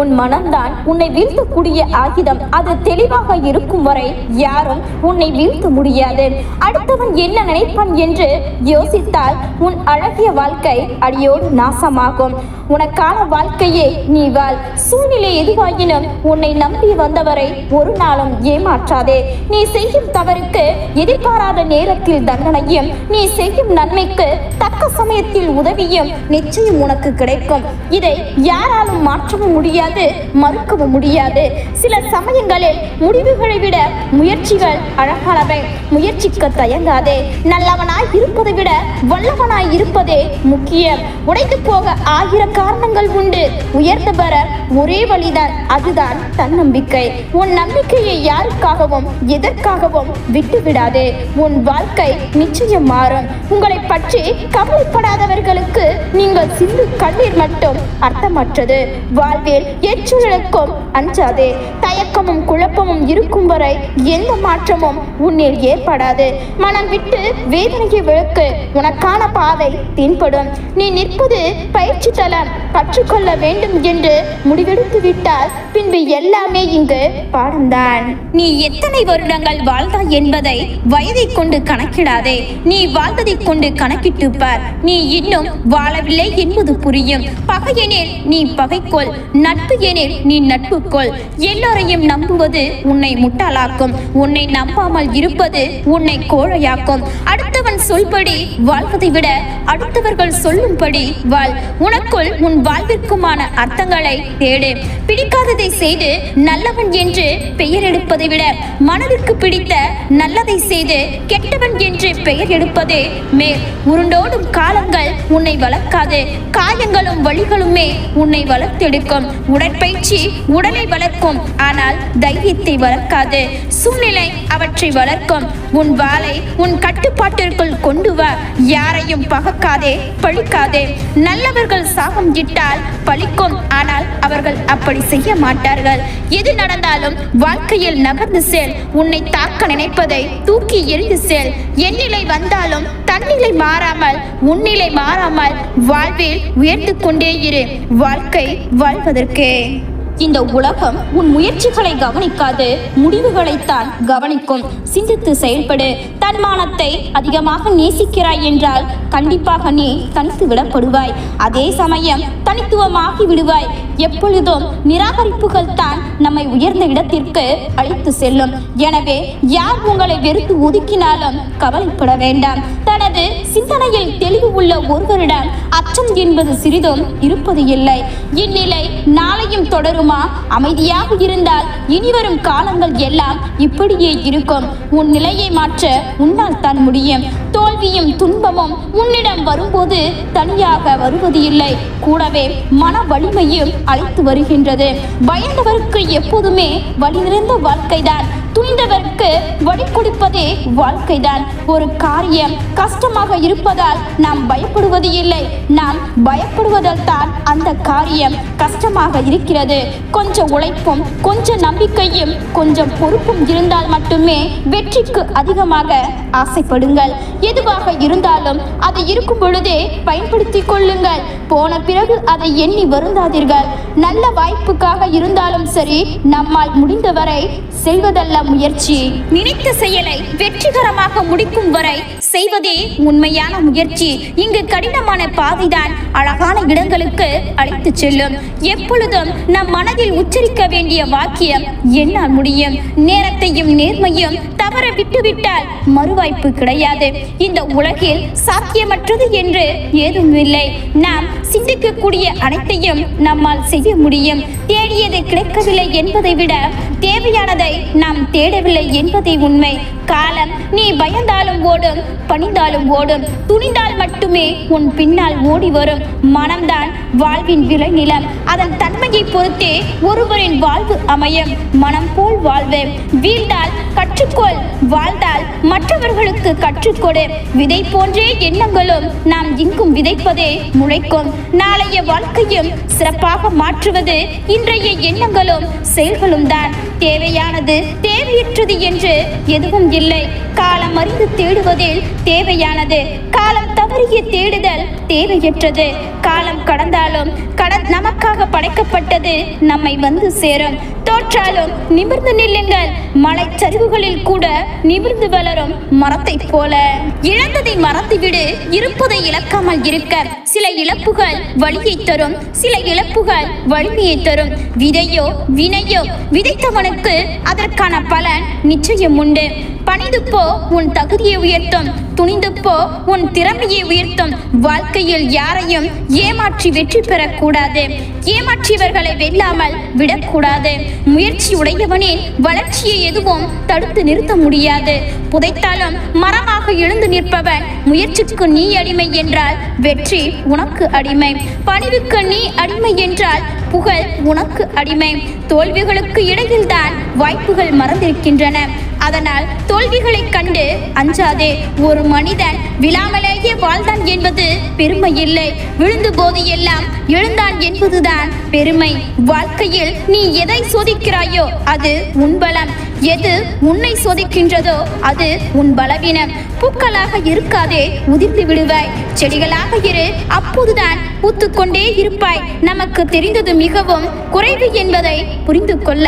உன் மனம்தான் உன்னை வீழ்த்தக்கூடிய ஆயுதம். அது தெளிவாக இருக்கும் வரை யாரும் உன்னை வீழ்த்த முடியாது. அடுத்தவன் என்ன நினைப்பான் என்று யோசித்தால் உன் அழகிய வாழ்க்கை அடியோடு நாசமாகும். உனக்கான வாழ்க்கையே நீ வாழ். சூழ்நிலை எதுவாயினும் உன்னை நம்பி வந்தவரை ஒரு நாளும் ஏமாற்றாதே. நீ செய்யும் தவறுக்கு எதிர்பாராத நேரத்தில் தண்டனையும் நீ செய்யும் நன்மைக்கு தக்க சமயத்தில் உதவியும் நிச்சயம் உனக்கு கிடைக்கும். இதை யாராலும் மாற்றவும் முடியாது மறுக்கவும் முடியாது. சில சமயங்களில் முடிவுகளை விட முயற்சிகள் அழகானவை. முயற்சிக்க தயங்காதே. நல்லவனாய் இருப்பதை விட வல்லவனாய் இருப்பதே முக்கியம். உடைத்து போக ஆயிரக்க காரணங்கள் உண்டு. உயர்ந்து பெற ஒரே வழிதான். அதுதான் தன்னம்பிக்கை. உன் நம்பிக்கையை யாருக்காகவும் எதற்காகவும் விட்டு விடாதே உன் வாழ்க்கை நிச்சயம் மாறும். உங்களை பற்றி கவலைப்படாதவர்களுக்கு நீங்கள் சிந்து கண்ணீர் மட்டும் அர்த்தமற்றது. வாழ்வில் எச்சூழலுக்கும் அஞ்சாதே. தயக்கமும் குழப்பமும் இருக்கும் வரை எந்த மாற்றமும் உன்னில் ஏற்படாது. மனம் விட்டு வேதனையை விளக்கு. உனக்கான பாதை தென்படும். நீ நிற்பது பயிற்சி தளம் கற்றுக்கொள்ள வேண்டும் என்று முடிவெடுத்து விட்டால் பின்பு எல்லாமே இங்கு பாடம்தான். நீ எத்தனை வருடங்கள் வாழ்ந்தாய் என்பதை வயதை கொண்டு கணக்கிடாதே. நீ வாழ்ந்ததை கொண்டு கணக்கிட்டு பார் நீ இன்னும் வாழவில்லை என்பது புரியும். பகையெனில் நீ பகைக்கொள். நட்பு எனில் நீ நட்பு கொள் எல்லோரையும் நம்புவது உன்னை முட்டாளாக்கும். உன்னை நம்பாமல் இருப்பது உன்னை கோழையாக்கும். அடுத்தவன் சொல்படி வாழ்வதை விட அடுத்தவர்கள் சொல்லும்படி வாழ். உனக்குள் உன் வாழ்விற்குமான அர்த்தங்களை தேடு. பிடிக்காததை செய்து நல்லவன் என்று பெயர் எடுப்பதை விட மனதிற்கு பிடித்த நல்லதை செய்து கெட்டவன் என்று பெயர் எடுப்பதே மேல். உருண்டோடும் காலங்கள் உன்னை வளர்க்காது. காயங்களும் வழிகளுமே உன்னை வளர்த்தெடுக்கும். உடற்பயிற்சி உடலை வளர்க்கும். ஆனால் தைரியத்தை வளர்க்காது. சூழ்நிலை அவற்றை வளர்க்கும். உன் வாளை உன் கட்டுப்பாட்டிற்குள் கொண்டு வா. யாரையும் பகக்காதே பழிக்காதே. நல்லவர்கள் சாபம் இட்டால் பழிக்கும். ஆனால் அவர்கள் அப்படி செய்ய மாட்டார்கள். எது நடந்தாலும் வாழ்க்கையில் நகர்ந்து செல். உன்னை தாக்க நினைப்பதை தூக்கி எரிந்து செல். எண்ணிலை வந்தாலும் தன்னிலை மாறாமல் உன்னிலை மாறாமல் வாழ்வில் உயர்ந்து கொண்டே இரு. வாழ்க்கை வாழ்வதற்கே. இந்த உலகம் உன் முயற்சிகளை கவனிக்காது. முடிவுகளைத்தான் கவனிக்கும். சிந்தித்து செயல்படு. தன்மானத்தை அதிகமாக நேசிக்கிறாய் என்றால் கண்டிப்பாக நீ தனித்து விடப்படுவாய். அதே சமயம் தனித்துவமாகி விடுவாய். எப்பொழுதும் நிராகரிப்புகள் தான் நம்மை உயர்ந்த இடத்திற்கு அழைத்து செல்லும். எனவே யார் உங்களை வெறுத்து ஒதுக்கினாலும் கவலைப்பட வேண்டாம். தனது சிந்தனையில் தெளிவு உள்ள ஒருவரிடம் அச்சம் என்பது சிறிதும் இருப்பது இல்லை. இந்நிலை நாளையும் தொடருமா? அமைதியாக இருந்தால் இனிவரும் காலங்கள் எல்லாம் இப்படியே இருக்கும். உன் நிலையை மாற்ற உன்னால் தான் முடியும். தோல்வியும் துன்பமும் உன்னிடம் வரும்போது தனியாக வருவது இல்லை. கூடவே மன வலிமையும் அழைத்து வருகின்றது. பயந்தவருக்கு எப்போதுமே வழி நிறைந்த வாழ்க்கைதான். துணிந்தவருக்கு வழி கொடுப்பதே வாழ்க்கைதான். ஒரு காரியம் கஷ்டமாக இருப்பதால் நாம் பயப்படுவது இல்லை. நாம் பயப்படுவதால் தான் அந்த காரியம் கஷ்டமாக இருக்கிறது. கொஞ்சம் உழைப்பும் கொஞ்சம் நம்பிக்கையும் கொஞ்சம் பொறுப்பும் இருந்தால் மட்டுமே வெற்றிக்கு அதிகமாக ஆசைப்படுங்கள். எதுவாக இருந்தாலும் அது இருக்கும் பொழுதே பயன்படுத்திக் கொள்ளுங்கள். போன பிறகு அதை எண்ணி வருந்தாதீர்கள். நல்ல வாய்ப்புக்காக இருந்தாலும் சரி நம்மால் முடிந்தவரை செய்வதல்ல முயற்சி. நினைத்த செயலை வெற்றிகரமாக முடிக்கும் வரை செய்வதே உண்மையான முயற்சி. இங்கு கடினமான பாதைதான் அழகான இடங்களுக்கு அழைத்து செல்லும். எப்பொழுதும் நம் மனதில் உச்சரிக்க வேண்டிய வாக்கியம் என்னால் முடியும். நேரத்தையும் நேர்மையும் தவற விட்டுவிட்டால் மறுவாய்ப்பு கிடையாது. இந்த உலகில் சாத்தியமற்றது என்று ஏதும் இல்லை நாம் சிந்திக்கக்கூடிய அனைத்தையும் நம்மால் செய்ய முடியும். தேடியது கிடைக்கவில்லை என்பதை விட தேவையானதை நாம் தேடவில்லை என்பதே உண்மை. காலம் நீ பயந்தாலும் ஓடும் பணிந்தாலும் ஓடும். துணிந்தால் மட்டுமே உன் பின்னால் ஓடி வரும். மனம்தான் வாழ்வின் விளைநிலம். அதன் தன்மையை பொறுத்தே ஒருவரின் வாழ்வு அமையும். மனம் போல் வாழ்வு வீழ்ந்தால் கற்றுக்கொள். வாழ்ந்தால் மற்றவர்களுக்கு கற்றுக்கொடு. விதை போன்றே எண்ணங்களும் நாம் இங்கும் விதைப்பதே முளைக்கும். நாளைய வாழ்க்கையும் சிறப்பாக மாற்றுவது இன்றைய எண்ணங்களும் செயல்களும் தான். தேவையானது தேவையற்றது என்று எதுவும் இல்லை. காலம் அறிந்து தேடுவதில் தேவையானது. காலம் தவறிய தேடுதல் தேவையற்றது. காலம் கடந்தாலும் கடன் நமக்காக படைக்கப்பட்டது நம்மை வந்து சேரும். தோற்றாலும் நிமிர்ந்து நில்லுங்கள். மலைச்சரிவுகளில் கூட நிமிர்ந்து வளரும் மரத்தை போல. இழந்ததை மறந்துவிடு. இருப்பதை இழக்காமல் இருக்க. சில இழப்புகள் வழியை தரும். சில இழப்புகள் வலிமையை தரும். விதையோ வினையோ விதைத்தவனுக்கு அதற்கான பலன் நிச்சயம் உண்டு. பணிந்து போ உன் தகுதியை உயர்த்தும். துணிந்து போ உன் திறமையை உயர்த்தும். வாழ்க்கை வாழ்க்கையில் யாரையும் ஏமாற்றி வெற்றி பெறக்கூடாது. ஏமாற்றியவர்களை வெல்லாமல் விடக்கூடாது. முயற்சி உடையவனின் வளர்ச்சியை எதுவும் தடுத்து நிறுத்த முடியாது. புதைத்தாலும் மரமாக எழுந்து நிற்பவன் முயற்சிக்கு நீ அடிமை என்றால் வெற்றி உனக்கு அடிமை. பணிவுக்கு நீ அடிமை என்றால் புகழ் உனக்கு அடிமை. தோல்விகளுக்கு இடையில்தான் வாய்ப்புகள் மறந்திருக்கின்றன. அதனால் தோல்விகளைக் கண்டு அஞ்சாதே. ஒரு மனிதன் விழாமலேயே வாழ்ந்தான் என்பது பெருமை இல்லை விழுந்த போது எல்லாம் எழுந்தான் என்பதுதான் பெருமை. வாழ்க்கையில் நீ எதை சோதிக்கிறாயோ அது உன்பலம் எது உன்னை சோதிக்கின்றதோ அது உன் பலவீனம். பூக்களாக இருக்காதே உதிர்ந்து விடுவாய். செடிகளாக இரு அப்போதுதான் பூத்துக்கொண்டே இருப்பாய். நமக்கு தெரிந்தது மிகவும் குறைவு என்பதை புரிந்து கொள்ள.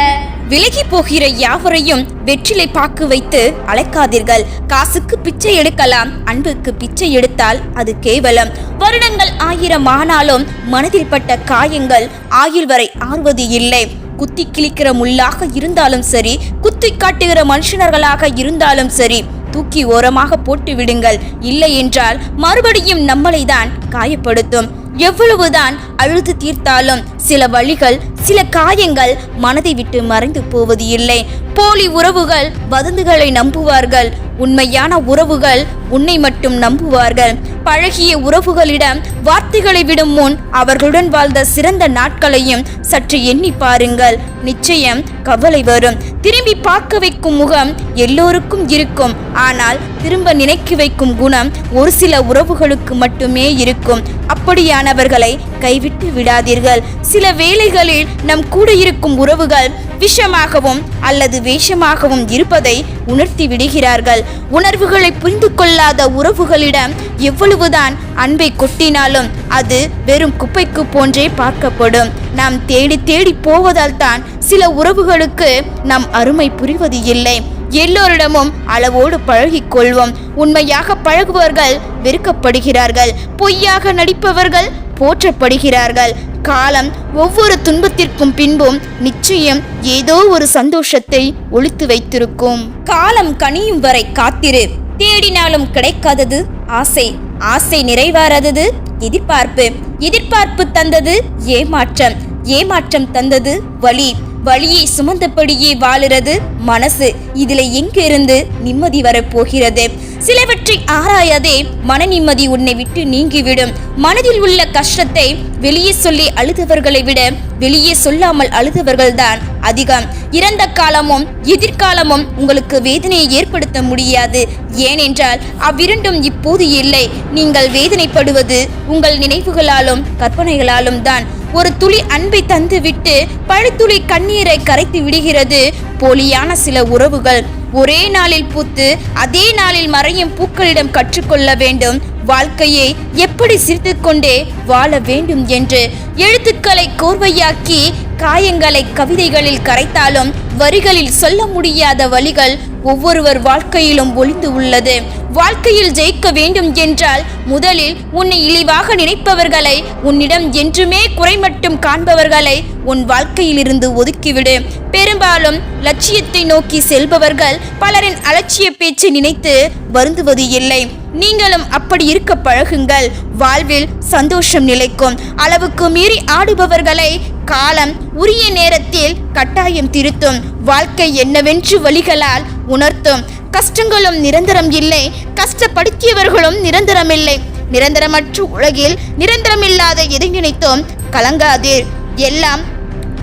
விலகி போகிற யாவரையும் வெற்றிலை பாக்கு வைத்து அழைக்காதீர்கள். காசுக்கு பிச்சை எடுக்கலாம் அன்புக்கு பிச்சை எடுத்தால் அது கேவலம். வருடங்கள் ஆயிரம் ஆனாலும் மனதில் பட்ட காயங்கள் ஆயுள் வரை ஆறுவது இல்லை. குத்தி கிழிக்கிற முள்ளாக இருந்தாலும் சரி குத்தி காட்டுகிற மனுஷனர்களாக இருந்தாலும் சரி தூக்கி ஓரமாக போட்டு விடுங்கள். இல்லை என்றால் மறுபடியும் நம்மளை தான் காயப்படுத்தும். எவ்வளவுதான் அழுது தீர்த்தாலும் சில வழிகள் சில காயங்கள் மனதை விட்டு மறைந்து போவது இல்லை. போலி உறவுகள் வதந்துகளை நம்புவார்கள். உண்மையான உறவுகள் உன்னை மட்டும் நம்புவார்கள். பழகிய உறவுகளிடம் வார்த்தைகளை விடும் முன் அவர்களுடன் வாழ்ந்த சிறந்த நாட்களையும் சற்று எண்ணி பாருங்கள். நிச்சயம் கவலை வரும். திரும்பி பார்க்க வைக்கும் முகம் எல்லோருக்கும் இருக்கும். ஆனால் திரும்ப நினைக்க வைக்கும் குணம் ஒரு சில உறவுகளுக்கு மட்டுமே இருக்கும். அப்படியானவர்களை கைவிட்டு விடாதீர்கள். சில வேளைகளில் நம் கூட இருக்கும் உறவுகள் விஷமாகவும் அல்லது வேஷமாகவும் இருப்பதை உணர்த்தி விடுகிறார்கள். உணர்வுகளை புரிந்து கொள்ளாத உறவுகளிடம் எவ்வளவுதான் அன்பை கொட்டினாலும் அது வெறும் குப்பைக்கு போன்றே பார்க்கப்படும். நாம் தேடி தேடி போவதால் தான் சில உறவுகளுக்கு நம் அருமை புரிவது இல்லை. எல்லோரிடமும் அளவோடு பழகிக் கொள்வோம். உண்மையாக பழகுபவர்கள் வெறுக்கப்படுகிறார்கள். பொய்யாக நடிப்பவர்கள் போற்றப்படுகிறார்கள். காலம் ஒவ்வொரு துன்பத்திற்கும் பின்பும் நிச்சயம் ஏதோ ஒரு சந்தோஷத்தை ஒழித்து வைத்திருக்கும். காலம் கனியும் வரை காத்திரு. தேடினாலும் கிடைக்காதது ஆசை. ஆசை நிறைவாராதது எதிர்பார்ப்பு. எதிர்பார்ப்பு தந்தது ஏமாற்றம். ஏமாற்றம் தந்தது வலி. வலியை சுமந்தபடியே வாழுறது மனசு. இதுல எங்கிருந்து நிம்மதி வரப்போகிறது? சிலவற்றை ஆராயாதே மன நிம்மதி உன்னை விட்டு நீங்கிவிடும். மனதில் உள்ள கஷ்டத்தை வெளியே சொல்லி அழுதவர்களை விட வெளியே சொல்லாமல் அழுதவர்கள்தான் அதிகம். இறந்த காலமும் எதிர்காலமும் உங்களுக்கு வேதனையை ஏற்படுத்த முடியாது. ஏனென்றால் அவ்விரண்டும் இப்போது இல்லை. நீங்கள் வேதனைப்படுவது உங்கள் நினைவுகளாலும் கற்பனைகளாலும் தான். ஒரு துளி அன்பை தந்துவிட்டு பழுத்துளி கண்ணீரை கரைத்து விடுகிறது போலியான சில உறவுகள். ஒரே நாளில் பூத்து அதே நாளில் மறையும் பூக்களிடம் கற்றுக்கொள்ள வேண்டும். வாழ்க்கையை எப்படி சிரித்துக்கொண்டே வாழ வேண்டும் என்று எழுத்துக்களை கோர்வையாக்கி காயங்களை கவிதைகளில் கரைத்தாலும் வரிகளில் சொல்ல முடியாத வழிகள் ஒவ்வொருவர் வாழ்க்கையிலும் ஒளிந்து உள்ளது. வாழ்க்கையில் ஜெயிக்க வேண்டும் என்றால் முதலில் உன்னை இழிவாக நினைப்பவர்களை உன்னிடம் என்றுமே குறைமட்டும் காண்பவர்களை உன் வாழ்க்கையிலிருந்து ஒதுக்கிவிடு. பெரும்பாலும் லட்சியத்தை நோக்கி செல்பவர்கள் பலரின் அலட்சிய பேச்சை நினைத்து வருந்துவது இல்லை. நீங்களும் அப்படி இருக்க பழகுங்கள். வாழ்வில் சந்தோஷம் நிலைக்கும். அளவுக்கு மீறி ஆடுபவர்களை காலம் உரிய நேரத்தில் கட்டாயம் திருத்தும். வாழ்க்கை என்னவென்று வழிகளால் உணர்த்தும். கஷ்டங்களும் நிரந்தரம் இல்லை. கஷ்டப்படுத்தியவர்களும் நிரந்தரமில்லை. நிரந்தரமற்ற உலகில் நிரந்தரமில்லாத எதை நினைத்தோம்? கலங்காதீர். எல்லாம்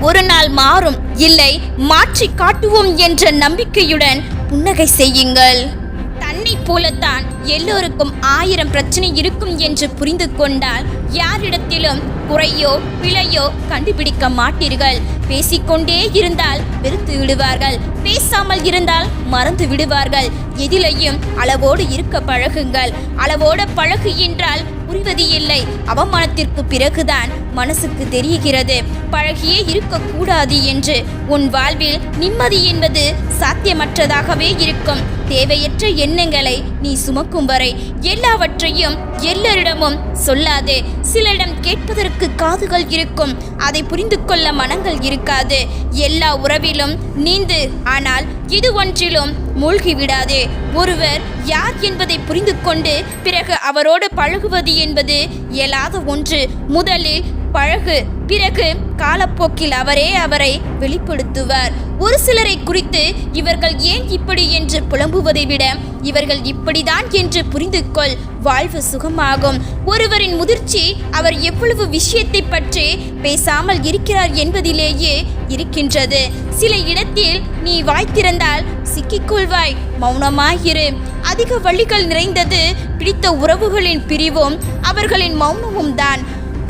ஒரு நாள் மாறும். இல்லை மாற்றி காட்டுவோம் என்ற நம்பிக்கையுடன் புன்னகை செய்யுங்கள். தன்னை போலத்தான் எல்லோருக்கும் ஆயிரம் பிரச்சனை இருக்கும் என்று புரிந்து கொண்டால் யாரிடத்திலும் குறையோ பிழையோ கண்டுபிடிக்க மாட்டீர்கள். பேசிக்கொண்டே இருந்தால் வெறுத்து விடுவார்கள். பேசாமல் இருந்தால் மறந்து விடுவார்கள். எதிலையும் அளவோடு இருக்க பழகுங்கள். அளவோடு பழகு என்றால் புரிவது இல்லை. அவமானத்திற்கு பிறகுதான் மனசுக்கு தெரிகிறது. பழகியே இருக்கக்கூடாது என்று உன் வாழ்வில் நிம்மதி என்பது சாத்தியமற்றதாகவே இருக்கும். தேவையற்ற எண்ணங்களை நீ சுமக்கும் வரை எல்லாவற்றையும் எல்லோரிடமும் சொல்லாதே. சிலரிடம் கேட்பதற்கு காதுகள் இருக்கும் அதை புரிந்து கொள்ள மனங்கள் இருக்காது. எல்லா உறவிலும் நீந்து ஆனால் இது ஒன்றிலும் மூழ்கிவிடாது ஒருவர் யார் என்பதை புரிந்து கொண்டு பிறகு அவரோடு பழகுவது என்பது இயலாத ஒன்று. முதலில் பழகு. பிறகு காலப்போக்கில் அவரே அவரை வெளிப்படுத்துவார். ஒரு சிலரை குறித்து இவர்கள் ஏன் இப்படி என்று புலம்புவதை விட இவர்கள் இப்படிதான் என்று புரிந்து கொள் வாழ்வு சுகமாகும். ஒருவரின் முதிர்ச்சி அவர் எவ்வளவு விஷயத்தை பற்றி பேசாமல் இருக்கிறார் என்பதிலேயே இருக்கின்றது. சில இடத்தில் நீ வாய் திறந்தால் சிக்கிக்கொள்வாய். மௌனமாயிரு. அதிக வழிகள் நிறைந்தது பிடித்த உறவுகளின் பிரிவும் அவர்களின் மௌனமும் தான்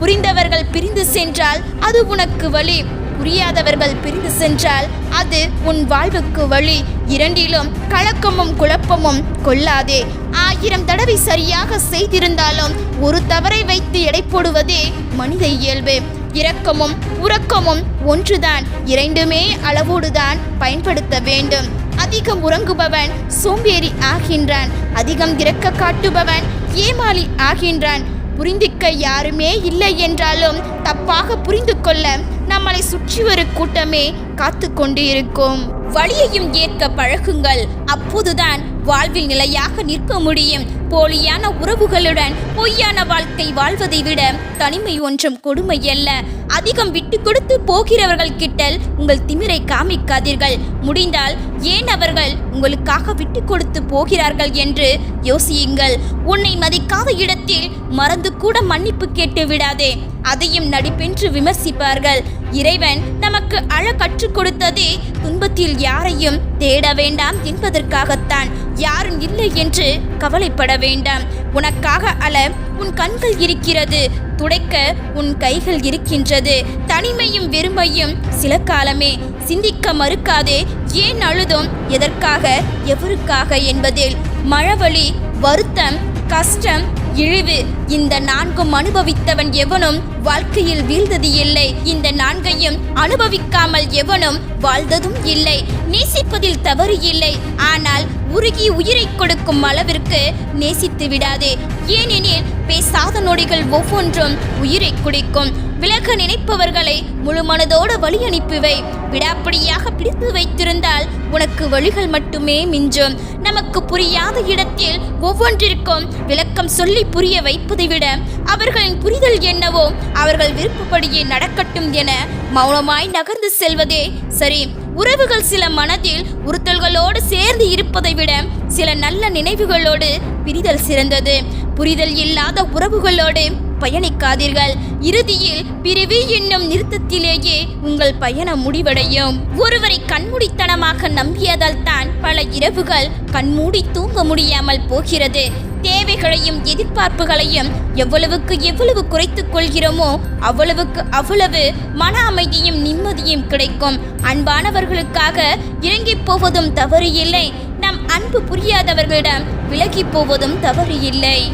புரிந்தவர்கள் பிரிந்து சென்றால் அது உனக்கு வழி. புரியாதவர்கள் பிரிந்து சென்றால் அது உன் வாழ்வுக்கு வழி. இரண்டிலும் கலக்கமும் குழப்பமும் கொள்ளாதே. ஆயிரம் தடவை சரியாக செய்திருந்தாலும் ஒரு தவறை வைத்து எடை போடுவதே மனித இயல்பு. இரக்கமும் உறக்கமும் ஒன்றுதான். இரண்டுமே அளவோடுதான் பயன்படுத்த வேண்டும். அதிகம் உறங்குபவன் சோம்பேறி ஆகின்றான். அதிகம் இறக்க காட்டுபவன் ஏமாளி ஆகின்றான். புரிந்திக்க யாருமே இல்லை என்றாலும் தப்பாக புரிந்து கொள்ள நம்மளை சுற்றி ஒரு கூட்டமே காத்து கொண்டு இருக்கும். வழியையும் ஏற்க பழகுங்கள். அப்போதுதான் வாழ்வில் நிலையாக நிற்க முடியும். போலியான உறவுகளுடன் பொய்யான வாழ்க்கை வாழ்வதை விட தனிமை ஒன்றும் கொடுமை அல்ல அதிகம் விட்டு கொடுத்து போகிறவர்கள் கிட்டல் உங்கள் திமிரை காமிக்காதீர்கள். முடிந்தால் ஏன் அவர்கள் உங்களுக்காக விட்டு கொடுத்து போகிறார்கள் என்று யோசியுங்கள். உன்னை மதிக்காத இடத்தில் மறந்து கூட மன்னிப்பு கேட்டு விடாதே. அதையும் நடிப்பென்று விமர்சிப்பார்கள். இறைவன் நமக்கு அழ கற்றுக் கொடுத்ததே துன்பத்தில் யாரையும் தேட வேண்டாம் என்பதற்காகத்தான். யாரும் இல்லை என்று கவலைப்பட வேண்டாம். உனக்காக அல உன் கண்கள் இருக்கிறது. துடைக்க உன் கைகள் இருக்கின்றது. தனிமையும் வெறுமையும் சில காலமே. சிந்திக்க மறுக்காதே. ஏன் அழுதும்? எதற்காக? எவருக்காக என்பதில். மழவழி வருத்தம் கஷ்டம் இழிவு. இந்த நான்கும் அனுபவித்தவன் எவனும் வாழ்க்கையில் வீழ்ந்தது இல்லை இந்த நான்கையும் அனுபவிக்காமல் எவனும் வாழ்ந்ததும் இல்லை. நேசிப்பதில் தவறு இல்லை. ஆனால் உருகி உயிரை கொடுக்கும் அளவிற்கு நேசித்து விடாதே. ஏனெனில் பேசாத நொடிகள் ஒவ்வொன்றும் உயிரை குடிக்கும். விலக நினைப்பவர்களை முழு மனதோடு வழி அனுப்பிவை. விடாப்பிடியாக பிடித்து வைத்திருந்தால் உனக்கு வழிகள் மட்டுமே மிஞ்சும். நமக்கு புரியாத இடத்தில் ஒவ்வொன்றிற்கும் விளக்கம் சொல்லி புரிய வைப்பதை விட அவர்களின் புரிதல் என்னவோ அவர்கள் விருப்பப்படியே நடக்கட்டும் என மௌனமாய் நகர்ந்து செல்வதே சரி. உறவுகள் சில மனதில் உறுத்தல்களோடு சேர்ந்து இருப்பதை விட சில நல்ல நினைவுகளோடு பிரிதல் சிறந்தது. புரிதல் இல்லாத உறவுகளோடு பயணிக்காதீர்கள். இறுதியில் பிரிவு என்னும் நிறுத்தத்திலேயே உங்கள் பயணம் முடிவடையும். ஒருவரை கண்மூடித்தனமாக நம்பியதால் தான் பல இரவுகள் கண்மூடி தூங்க முடியாமல் போகிறது. தேவைகளையும் எதிர்பார்ப்புகளையும் எவ்வளவுக்கு எவ்வளவு குறைத்துக் கொள்கிறோமோ அவ்வளவுக்கு அவ்வளவு மன அமைதியும் நிம்மதியும் கிடைக்கும். அன்பானவர்களுக்காக இறங்கிப் போவதும் தவறு இல்லை நம் அன்பு புரியாதவர்களிடம் விலகி போவதும் தவறு இல்லை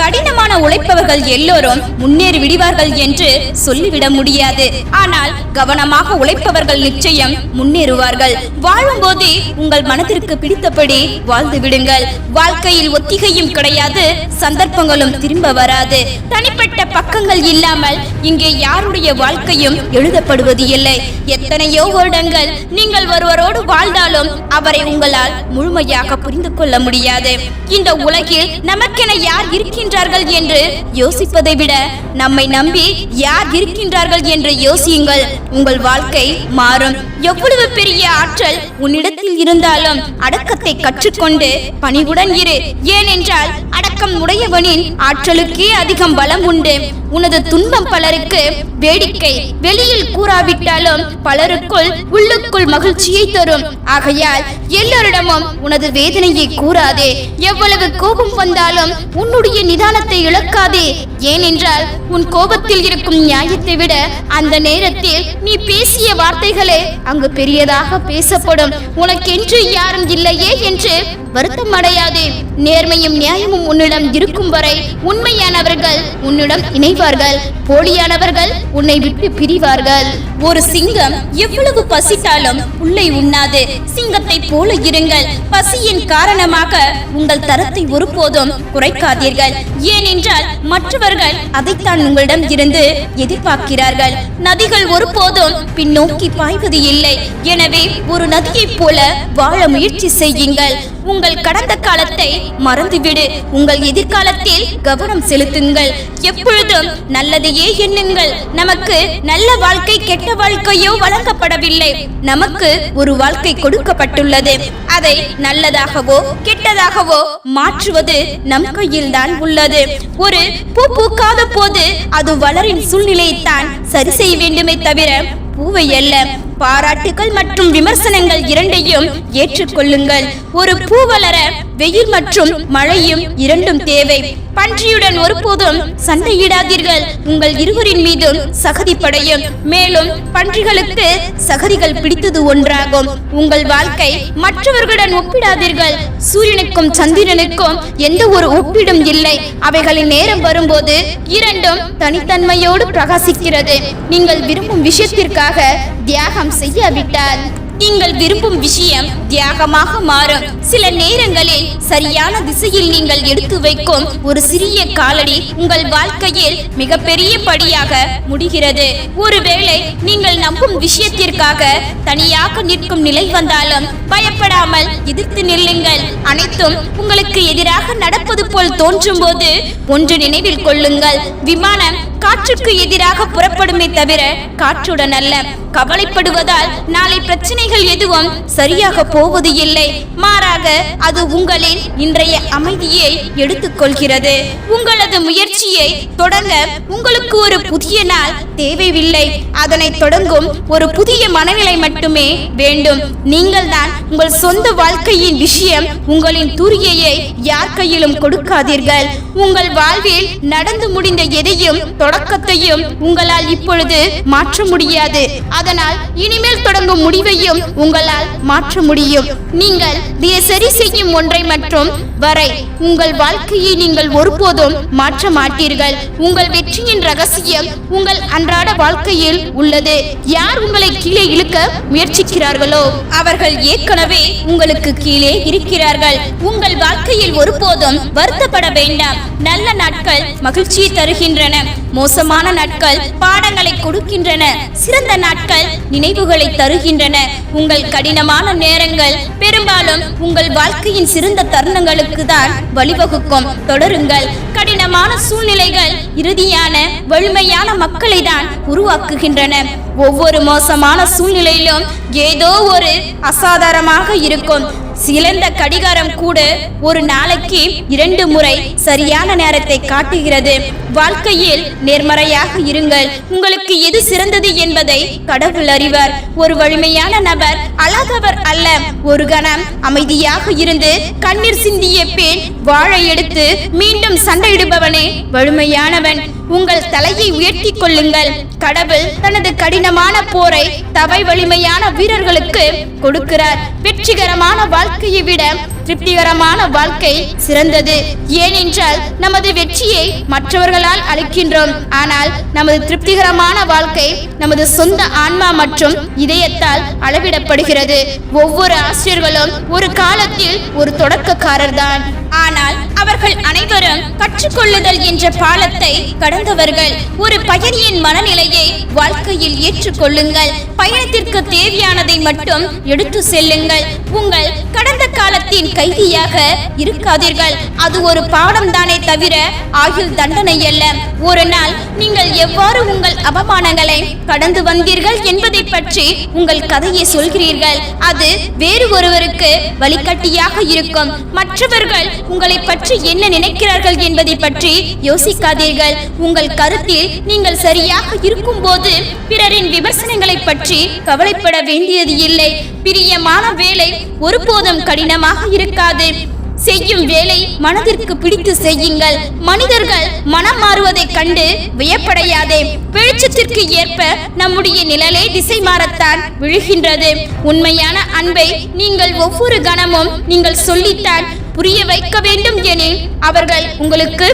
கடினமான உழைப்பவர்கள் எல்லோரும் முன்னேறி விடுவார்கள் என்று சொல்லிவிட முடியாது. ஆனால் கவனமாக உழைப்பவர்கள் நிச்சயம் முன்னேறுவார்கள். வாழும் போதே உங்கள் மனதிற்கு பிடித்தபடி வாழ்ந்து விடுங்கள். வாழ்க்கையில் ஒத்திகையும் கிடையாது சந்தர்ப்பங்களும் திரும்ப வராது. தனிப்பட்ட பக்கங்கள் இல்லாமல் இங்கே யாருடைய வாழ்க்கையும் எழுதப்படுவது இல்லை. எத்தனையோ வருடங்கள் நீங்கள் ஒருவரோடு வாழ்ந்தாலும் அவரை உங்களால் முழுமையாக புரிந்து கொள்ள முடியாது. இந்த உலகில் நமக்கென யார் இருக்கின்றார்கள் என்று யோசிப்பதை விட நம்மை நம்பி யார் இருக்கின்றார்கள் என்று யோசியுங்கள். உங்கள் வாழ்க்கை மாறும். எவ்வளவு பெரிய ஆற்றல் உன்னிடத்தில் இருந்தாலும் அடக்கத்தை கற்றுக்கொண்டு பணிவுடன் இரு. ஏனென்றால் அடக்கம் உடையவனின் ஆற்றலுக்கே அதிகம் பலம் உண்டு. உனது துன்பம் பலருக்கு வேடிக்கை. வெளியில் கூறாவிட்டாலும் பலருக்குள் உள்ளுக்குள் மகிழ்ச்சியை தரும். ஆகையால் எல்லோரிடமும் உனது வேதனையை கூறாதே. எவ்வளவு கோபம் வந்தாலும் உன்னுடைய நிதானத்தை இழக்காதே. ஏனென்றால் உன் கோபத்தில் இருக்கும் நியாயத்தை விட அந்த நேரத்தில் நீ பேசிய வார்த்தைகளே அங்கு பெரியதாக பேசப்படும். உனக்கென்று யாரும் இல்லையே என்று வருத்தம் அடையாதே நேர்மையும் நியாயமும் உன்னிடம் இருக்கும் வரை உண்மையானவர்கள் உன்னிடம் இணைவார்கள். போலியானவர்கள் உன்னை விட்டு பிரிவார்கள். ஒரு சிங்கம் எவ்வளவு பசித்தாலும் புல்லை உண்ணாது. சிங்கத்தை போல இருங்கள். பசியின் காரணமாக உங்கள் தரத்தை ஒருபோதும் குறைக்காதீர்கள். ஏனென்றால் மற்றவர்கள் அதைத்தான் உங்களிடம் இருந்து எதிர்பார்க்கிறார்கள். நதிகள் ஒருபோதும் பின்னோக்கி பாய்வது இல்லை. எனவே ஒரு நதியைப் போல வாழ முயற்சி செய்யுங்கள். உங்கள் கடந்த காலத்தை மறந்துவிடு. உங்கள் எதிர்காலத்தில் கவனம் செலுத்துங்கள். எப்பொழுதும் நல்லதையே எண்ணுங்கள். நமக்கு நல்ல வாழ்க்கை கெட்ட வாழ்க்கையோ வழங்கப்படவில்லை. நமக்கு ஒரு வாழ்க்கை கொடுக்கப்பட்டுள்ளது. அதை நல்லதாகவோ கெட்டதாகவோ மாற்றுவது நம் கையில் தான் உள்ளது. ஒரு பூ பூக்காத போது அது வளரின் சூழ்நிலையைத்தான் சரி செய்ய வேண்டுமே தவிர பூவை அல்ல பாராட்டுகள் மற்றும் விமர்சனங்கள் இரண்டையும் ஏற்றுக்கொள்ளுங்கள். ஒரு பூ வளர வெயில் மற்றும் மழையும் இரண்டும் தேவை. பன்றியுடன் ஒருபோதும் சண்டையிடாதீர்கள். உங்கள் இருவரின் மீதும் சகதி படையும். மேலும் பன்றிகளுக்கு சகதிகள் பிடித்தது ஒன்றாகும். உங்கள் வாழ்க்கை மற்றவர்களுடன் ஒப்பிடாதீர்கள். சூரியனுக்கும் சந்திரனுக்கும் எந்த ஒரு ஒப்பிடும் இல்லை. அவைகளின் நேரம் வரும்போது இரண்டும் தனித்தன்மையோடு பிரகாசிக்கிறது. நீங்கள் விரும்பும் விஷயத்திற்காக தியாகம் செய்யாவிட்டால் நீங்கள் விரும்பும் விஷயம் தியாகமாக மாறும். சில நேரங்களில் சரியான திசையில் நீங்கள் எடுத்து வைக்கும் ஒரு சிறிய காலடி உங்கள் வாழ்க்கையில் மிகப்பெரிய படியாக முடிகிறது. ஒருவேளை நீங்கள் நம்பும் விஷயத்திற்காக தனியாக நிற்கும் நிலை வந்தாலும் பயப்படாமல் எதிர்த்து நில்லுங்கள். அனைத்தும் உங்களுக்கு எதிராக நடப்பது போல் தோன்றும் போது ஒன்று நினைவில் கொள்ளுங்கள். விமானம் காற்றுக்கு எதிராக புறப்படுமே தவிர காற்றுடன் அல்ல. கவலைப்படுவதால் நாளை பிரச்சனைகள் எதுவும் சரியாக போவது இல்லை. மாறாக அது உங்களின் இன்றைய அமைதியை எடுத்துக்கொள்கிறது. உங்களது முயற்சியை தொடங்க உங்களுக்கு ஒரு புதிய நாள் தேவையில்லை. அதனை தொடங்கும் ஒரு புதிய மனநிலை மட்டுமே வேண்டும். நீங்கள் தான் உங்கள் சொந்த வாழ்க்கையின் விஷயம் உங்களின் துரியையை யார் கையிலும் கொடுக்காதீர்கள். உங்கள் வாழ்வில் நடந்து முடிந்த எதையும் தொடக்கத்தையும் உங்களால் இப்பொழுது மாற்ற முடியாது. அதனால் இனிமேல் தொடங்கும் முடிவையும் உங்களால் மாற்ற முடியும். நீங்கள் சரி செய்யும் ஒன்றை மற்றும் வரை உங்கள் வாழ்க்கையை நீங்கள் ஒருபோதும் மாற்ற மாட்டீர்கள். உங்கள் வெற்றியின் ரகசியம் உங்கள் அன்றாட வாழ்க்கையில் உள்ளது. யார் உங்களை கீழே இழுக்க முயற்சிக்கிறார்களோ அவர்கள் ஏற்கனவே உங்களுக்கு கீழே இருக்கிறார்கள். உங்கள் வாழ்க்கையில் ஒருபோதும் வருத்தப்பட வேண்டாம். நல்ல நாட்கள் மகிழ்ச்சியை தருகின்றன. மோசமான நாட்கள் பாடங்களை கொடுக்கின்றன. சிறந்த நாட்கள் நினைவுகளை தருகின்றன. உங்கள் கடினமான நேரங்கள் பெரும்பாலும் உங்கள் வாழ்க்கையின் சிறந்த தருணங்களுக்கு தான் வழிவகுக்கும். தொடருங்கள். கடினமான சூழ்நிலைகள் இறுதியான வலிமையான மக்களை தான் உருவாக்குகின்றன. ஒவ்வொரு மோசமான சூழ்நிலையிலும் ஏதோ ஒரு அசாதாரணமாக இருக்கும். சிலந்த கடிகாரம் கூட ஒரு நாளைக்கு இரண்டு முறை சரியான நேரத்தை காட்டுகிறது. வாழ்க்கையில் நேர்மறையாக இருங்கள். உங்களுக்கு எது சிறந்தது என்பதை கடவுள் அறிவர். ஒரு வலிமையான நபர் அழகவர் அல்ல. ஒரு கணம் அமைதியாக இருந்து கண்ணீர் சிந்திய பெண் வாழை எடுத்து மீண்டும் சண்டையிடுபவனே வலிமையானவன். உங்கள் தலையை உயர்த்தி கொள்ளுங்கள். கடவுள் தனது கடினமான போரை தவை வலிமையான வீரர்களுக்கு கொடுக்கிறார். வெற்றிகரமான வாழ்க்கையை விட திருப்திகரமான வாழ்க்கை சிறந்தது. ஏனென்றால் நமது வெற்றியை மற்றவர்களால் அளிக்கின்றோம். ஆனால் நமது திருப்திகரமான வாழ்க்கை நமது சொந்த ஆன்மா மற்றும் இதயத்தால் அளவிடப்படுகிறது. ஒவ்வொரு ஆசிரியர்களும் ஒரு காலத்தில் ஒரு தொடக்கக்காரர் தான் ஆனால் அவர்கள் அனைவரும் கற்றுக்கொள்ளுதல் என்ற பாலத்தை கடந்தவர்கள். ஒரு பயணியின் மனநிலையை வாழ்க்கையில் ஏற்றுக்கொள்ளுங்கள். பயணத்திற்கு தேவையானதை மட்டும் எடுத்து செல்லுங்கள். உங்கள் கடந்த காலத்தின் கைதியாக இருக்காதீர்கள். அது ஒரு பாடம் தானே தவிர ஆயுள் தண்டனை அல்ல. ஒரு நாள் நீங்கள் எவ்வாறு உங்கள் அவமானங்களை கடந்து வந்தீர்கள் என்பதை பற்றி உங்கள் கதையை சொல்கிறீர்கள். அது வேறு ஒருவருக்கு வழிகாட்டியாக இருக்கும். மற்றவர்கள் உங்களை பற்றி என்ன நினைக்கிறார்கள் என்பதை பற்றி யோசிக்காதீர்கள். உங்கள் கருத்தில் நீங்கள் சரியாக இருக்கும்போது பிறரின் விமர்சனங்களை பற்றி கவலைப்பட வேண்டியது இல்லை. பிரியமான வேலை ஒருபோதும் கடினமாக இருக்காது. செய்யும் வேலை மனதிற்கு பிடித்து செய்யுங்கள். மனிதர்கள் மனம் மாறுவதைக் கண்டு வியப்படையாதே. வெளிச்சத்திற்கு ஏற்ப நம்முடைய நிழலே திசை மாறத்தான் விழுகின்றது. உண்மையான அன்பை நீங்கள் ஒவ்வொரு கணமும் நீங்கள் சொல்லித்தான் புரிய வைக்க வேண்டும் எனில் அவர்கள் உங்களுக்கு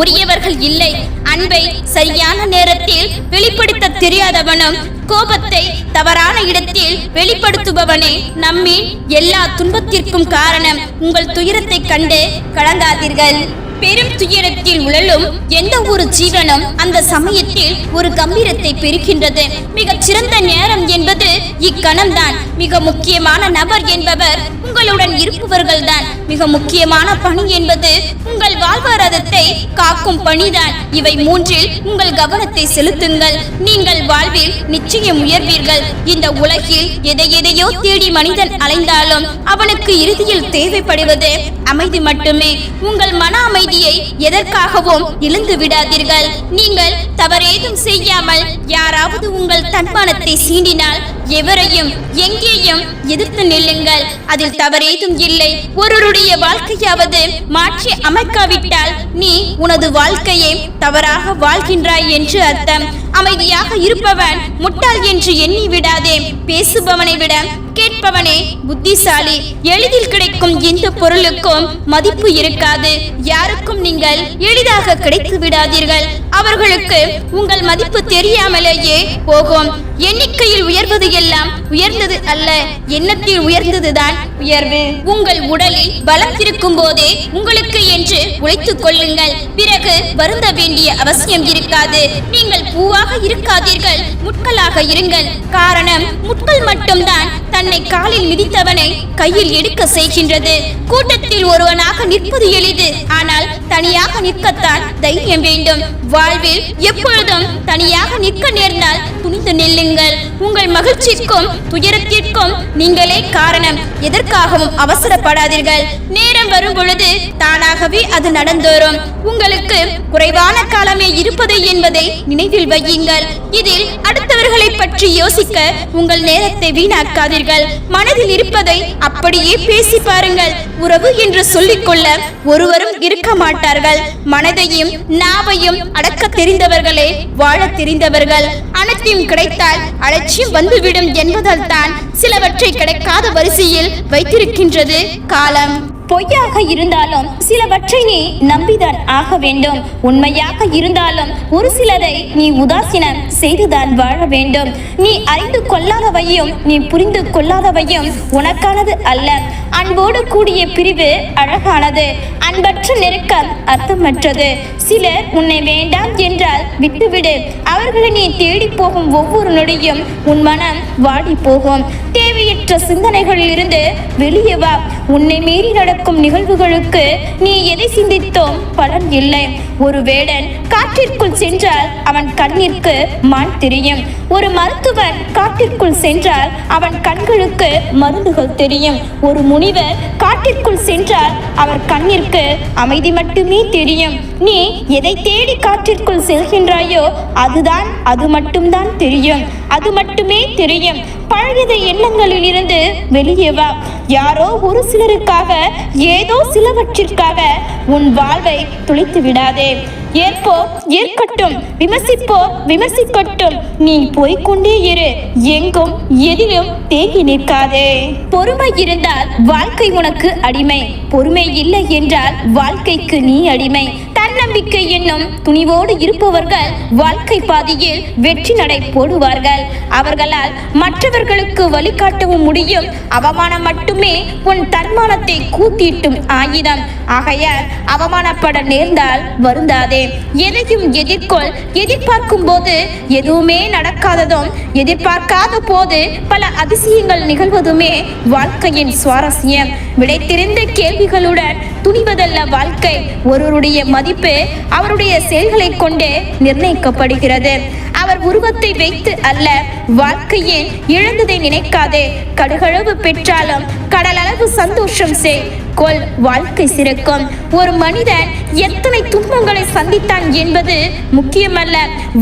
உரியவர்கள் இல்லை. அன்பை சரியான நேரத்தில் வெளிப்படுத்த தெரியாதவனும் கோபத்தை தவறான இடத்தில் வெளிப்படுத்துபவனே நம்மின் எல்லா துன்பத்திற்கும் காரணம் உங்கள் துயரத்தை கண்டு கலங்காதீர்கள். பெரும் துயரத்தில் உழலும் எந்த ஒரு ஜீவனும் அந்த சமயத்தில் ஒரு கம்பீரத்தை பெறுகின்றது. மிக சிறந்த நேரம் என்பது இக்கணம்தான். மிக முக்கியமான நபர் என்பவர் உங்களுடன் இருப்பவர்கள்தான். மிக முக்கியமான பணி என்பது உங்கள் வாழ்வாதாரத்தை காக்கும் பணிதான். இவை மூன்றில் உங்கள் கவனத்தை செலுத்துங்கள். நீங்கள் வாழ்வில் நிச்சயம் உயர்வீர்கள். இந்த உலகில் எதை எதையோ தேடி மனிதன் அலைந்தாலும் அவனுக்கு இறுதியில் தேவைப்படுவது அமைதி மட்டுமே. உங்கள் மன அமைதி சக்தியை எதற்காகவும் இழந்து விடாதீர்கள். நீங்கள் தவறேதும் செய்யாமல் யாராவது உங்கள் தன்மானத்தை சீண்டினால் எவரையும் எங்கேயும் எதிர்த்து நில்லுங்கள். அதில் தவறேதும் இல்லை. ஒருவருடைய வாழ்க்கையாவது மாற்றி அமைக்காவிட்டால் நீ உனது வாழ்க்கையை தவறாக வாழ்கின்றாய் என்று அர்த்தம். அமைதியாக இருப்பவன் முட்டாள் என்று எண்ணி விடாதே. பேசுபவனை விட கேட்பவனே புத்திசாலி எளிதில் கிடைக்கும் எந்த பொருளுக்கும் மதிப்பு இருக்காது. யாருக்கும் நீங்கள் எளிதாக கிடைத்து விடாதீர்கள். அவர்களுக்கு உங்கள் மதிப்பு தெரியாமலேயே போகும். எண்ணிக்கையில் உயர்வது எல்லாம் உயர்ந்தது அல்ல எண்ணத்தில் உயர்ந்ததுதான் உயர்வு. உங்கள் உடலில் பலம் இருக்கும் போதே உங்களுக்கு என்று உழைத்துக் கொள்ளுங்கள். பிறகு வருந்த வேண்டிய அவசியம் இருக்காது. நீங்கள் பூவாக இருக்காதீர்கள் முட்களாக இருங்கள். காரணம் முட்கள் மட்டும்தான் தன்னை காலில் மிதித்தவனை கையில் எடுக்க செய்கின்றது. கூட்டத்தில் ஒருவனாக நிற்பது எளிது. ஆனால் தனியாக நிற்கத்தான் தைரியம் வேண்டும். வாழ்வில் எப்பொழுதும் தனியாக நிற்க நேர்ந்தால் துணிந்து நில்லுங்கள். உங்கள் மகிழ்ச்சிக்கும் துயரத்திற்கும் நீங்களே காரணம். எதற்காகவும் அவசரப்படாதீர்கள். நேரம் வரும் பொழுது தானாகவே அது நடந்தோறும். உங்களுக்கு குறைவான காலமே இருப்பது என்பதை நினைவில் வையுங்கள். இதில் அடுத்தவர்களை பற்றி யோசிக்க உங்கள் நேரத்தை வீணாக்காதீர்கள். மனதில் இருப்பதை அப்படியே பேசி பாருங்கள். உறவு என்று சொல்லிக்கொள்ள ஒருவரும் இருக்க மாட்டார்கள் மனதையும் நாவையும் அடக்க தெரிந்தவர்களே வாழ தெரிந்தவர்கள். அனைத்தையும் கிடைத்தால் அலட்சியம் வந்துவிடும் என்பதால் தான் சிலவற்றை கிடைக்காத வரிசையில் வைத்திருக்கின்றது காலம். பொய்யாக இருந்தாலும் சிலவற்றை நீ நம்பிதான் ஆக வேண்டும். உண்மையாக இருந்தாலும் ஒரு சிலரை நீ உதாசீனம் செய்துதான் வாழ வேண்டும். நீ அறிந்து கொள்ளாதவையும் நீ புரிந்து கொள்ளாதவையும் உனக்கானது அல்ல. அன்போடு கூடிய பிரிவு அழகானது. அன்பற்ற நெருக்கம் அர்த்தமற்றது. சிலர் உன்னை வேண்டாம் என்றால் விட்டுவிடு. அவர்களை நீ தேடி போகும் ஒவ்வொரு நொடியும் உன் மனம் வாடி போகும். தேவையற்ற சிந்தனைகளில் இருந்து வெளியே வா. உன்னை மீறி நடக்கும் நிகழ்வுகளுக்கு நீ எதை சிந்தித்தோம்? பலன் இல்லை. ஒரு வேடன் காட்டிற்குள் சென்றால் அவன் கண்ணிற்கு மான் தெரியும். ஒரு மருத்துவன் காட்டிற்குள் சென்றால் அவன் கண்களுக்கு மருந்துகள் தெரியும். ஒரு முனிவர் காட்டிற்குள் சென்றால் அவர் கண்ணிற்கு அமைதி மட்டுமே தெரியும். நீ எதை தேடி காட்டிற்குள் செல்கின்றாயோ அதுதான் அது மட்டும்தான் தெரியும். அது மட்டுமே தெரியும். பழகித எண்ணங்களில் இருந்து வெளியே வா. யாரோ ஒரு சிலருக்காக ஏதோ சிலவற்றிற்காக உன் வாழ்வை துளைத்து விடாதே. ஏற்போ ஏற்கட்டும் விமர்சிப்போ விமர்சிக்கட்டும். நீ போய்கொண்டே இரு. எங்கும் எதிலும் தேங்கி நிற்காதே. பொறுமை இருந்தால் வாழ்க்கை உனக்கு அடிமை. பொறுமை இல்லை என்றால் வாழ்க்கைக்கு நீ அடிமை. தன்னம்பிக்கை என்னும் துணிவோடு இருப்பவர்கள் வாழ்க்கை பாதையில் வெற்றி நடை போடுவார்கள். அவர்களால் மற்றவர்களுக்கு வழிகாட்டவும் முடியும். அவமானம் மட்டுமே உன் தன்மானத்தை கூத்திட்டும் ஆயுதம். ஆகையால் அவமானப்பட நேர்ந்தால் வருந்தாதே. எதையும் எதிர்கொள் எதிர்பார்க்கும் போது எதுவுமே நட எதிர்பார்க்காததும் எதிர்பார்க்காத போது பல அதிசயங்கள் நிகழ்வதுமே வாழ்க்கையின் சுவாரஸ்யம். விடை தெரிந்த கேள்விகளுடன் துணிவதல்ல வாழ்க்கை ஒருவருடைய மதிப்பு அவருடைய செயல்களை கொண்டே நிர்ணயிக்கப்படுகிறது. அவர் உருவத்தை வைத்து அல்ல வாழ்க்கையில் இழந்ததை நினைக்காதே. கடுகளவு பெற்றாலும் கடல் அளவு சந்தோஷம் செய். கொள் வாழ்க்கை சிறக்கும். ஒரு மனிதன் எத்தனை துன்பங்களை சந்தித்தான் என்பது முக்கியமல்ல.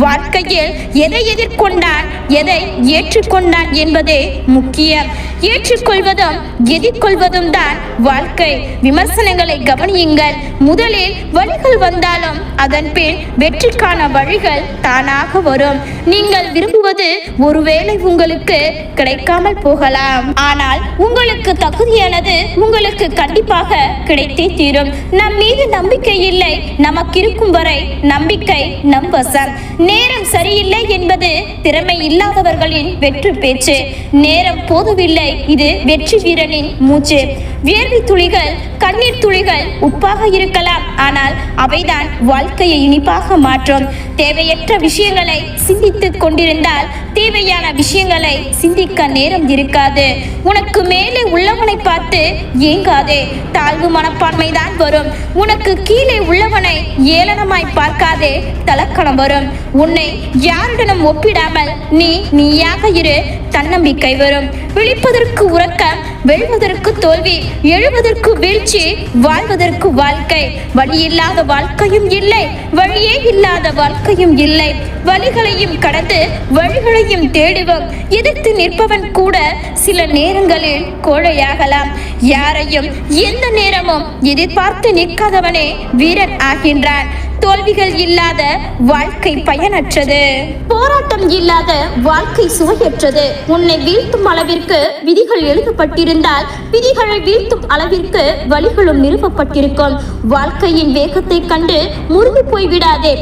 வாழ்க்கையில் எதை எதிர்கொண்டான் எதை ஏற்றுக்கொண்டான் என்பதே முக்கியம். ஏற்றுக்கொள்வதும் எதிர்கொள்வதும் தான் வாழ்க்கை. விமர்சனங்களை கவனியுங்கள். முதலில் வழிகள் வந்தாலும் அதன் பின் வெற்றிக்கான வழிகள் தானாக வரும். நீங்கள் விரும்புவது ஒருவேளை உங்களுக்கு கிடைக்காமல் போகலாம். ஆனால் உங்களுக்கு தகுதியானது உங்களுக்கு கண்டிப்பாக கிடைத்தே தீரும். நம் மீது நம்பிக்கை இல்லை. நமக்கு இருக்கும் வரை நம்பிக்கை நம் வசம் நேரம் சரியில்லை என்பது திறமை இல்லாதவர்களின் வெற்றி பேச்சு. நேரம் போதவில்லை. இது வெற்றி வீரனின் மூச்சு. வியர்வை துளிகள் கண்ணீர் துளிகள் உப்பாக இருக்கலாம். ஆனால் அவைதான் வாழ்க்கையை இனிப்பாக மாற்றும். தேவையற்ற விஷயங்களை சிந்தித்துக் கொண்டிருந்தால் தேவையான விஷயங்களை சிந்திக்க நேரம் இருக்காது. உனக்கு மேலே உள்ளவனை பார்த்து ஏங்காதே. தாழ்வு மனப்பான்மை தான் வரும். உனக்கு கீழே உள்ளவனை ஏளனமாய் பார்க்காதே. தலக்கணம் வரும். உன்னை யாருடனும் ஒப்பிடாமல் நீ நீயாக இரு. தன்னம்பிக்கை வரும். விழிப்பதற்கு உறக்கம் வெல்வதற்கு தோல்வி எழுவதற்கு வீழ்ச்சி வாழ்வதற்கு வாழ்க்கை. வழி இல்லாத வாழ்க்கையும் இல்லை. வழியே இல்லாத வாழ்க்கை வாழ்க்கையும் இல்லை. வழிகளையும் கடந்து வழிகளையும் தேடுவோம். எதிர்த்து நிற்பவன் கூட சில நேரங்களில் கோழையாகலாம். யாரையும் எந்த நேரமும் எதிர்பார்த்து நிற்காதவனே வீரன் ஆகின்றான். தோல்விகள் இல்லாத வாழ்க்கை பயனற்றது. போராட்டம் இல்லாத வாழ்க்கை சுவையற்றது. உன்னை வீழ்த்தும் அளவிற்கு விதிகள் எழுதப்பட்டிருந்தால் விதிகளை வீழ்த்தும் அளவிற்கு வழிகளும் நிறுவப்பட்டிருக்கும். வாழ்க்கையின் வேகத்தை கண்டு முறிந்து போய்விடாதே